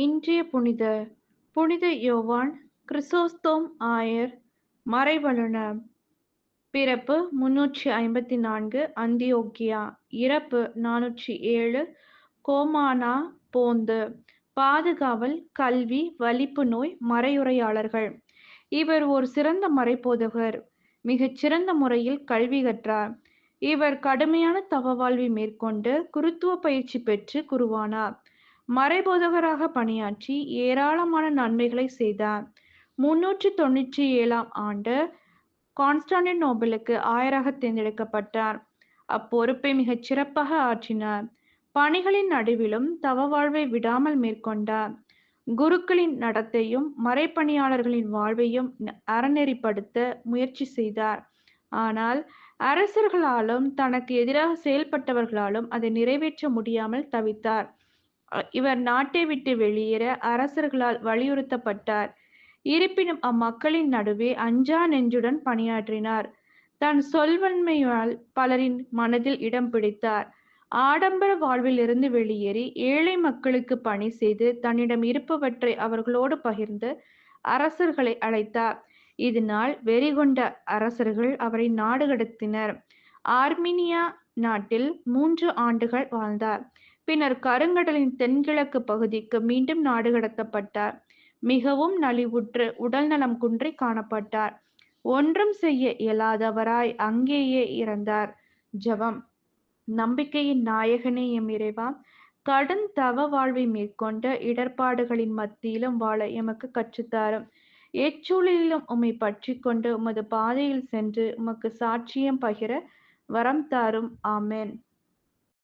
இன்றைய புனிதர் புனித யோவான் கிறிசோஸ்தோம் ஆயர் மறைவல்லுனர் பிறப்பு முன்னூற்றி ஐம்பத்தி நான்கு அந்தியோக்கியா இறப்பு நானூற்றி ஏழு கோமானா போந்து பாதுகாவல் கல்வி வலிப்பு நோய் மறையுரையாளர்கள் இவர் ஒரு சிறந்த மறைபோதகர் மிகச் சிறந்த முறையில் கல்வி கற்றார். இவர் கடுமையான தவ வாழ்வை மேற்கொண்டு குருத்துவ பயிற்சி பெற்று குருவானார். மறைபோதகராக பணியாற்றி ஏராளமான நன்மைகளை செய்தார். முன்னூற்றி தொண்ணூற்றி ஏழாம் ஆண்டு கான்ஸ்டாண்டினோபிளுக்கு ஆயராக தேர்ந்தெடுக்கப்பட்டார். அப்பொறுப்பை மிகச் சிறப்பாக ஆற்றினார். பணிகளின் நடுவிலும் தவ வாழ்வை விடாமல் மேற்கொண்டார். குருக்களின் நடத்தையும் மறைப்பணியாளர்களின் வாழ்வையும் அறநெறிப்படுத்த முயற்சி செய்தார். ஆனால் அரசர்களாலும் தனக்கு எதிராக செயல்பட்டவர்களாலும் அதை நிறைவேற்ற முடியாமல் தவித்தார். இவர் நாட்டை விட்டு வெளியேற அரசர்களால் வலியுறுத்தப்பட்டார். இருப்பினும் அம்மக்களின் நடுவே அஞ்சா நெஞ்சுடன் பணியாற்றினார். தன் சொல்வன்மையால் பலரின் மனதில் இடம் பிடித்தார். ஆடம்பர வாழ்வில் இருந்து வெளியேறி ஏழை மக்களுக்கு பணி செய்து தன்னிடம் இருப்பவற்றை அவர்களோடு பகிர்ந்து அரசர்களை அழைத்தார். இதனால் வெறிகொண்ட அரசர்கள் அவரை நாடு கடத்தினர் ஆர்மீனியா நாட்டில் மூன்று ஆண்டுகள் வாழ்ந்தார். பின்னர் கருங்கடலின் தென்கிழக்கு பகுதிக்கு மீண்டும் நாடு கடத்தப்பட்டார். மிகவும் நலிவுற்று உடல் நலம் குன்றி காணப்பட்டார். ஒன்றும் செய்ய இயலாதவராய் அங்கேயே இறந்தார். ஜபம். நம்பிக்கையின் நாயகனே எம் இறைவா கடும் தவ வாழ்வை மேற்கொண்ட இடர்பாடுகளின் மத்தியிலும் வாழ எமக்கு கற்றுத்தாரும். எச்சூழலிலும் உம்மை பற்றி கொண்டு உமது பாதையில் சென்று உமக்கு சாட்சியம் பகிர வரம் தாரும். ஆமேன்.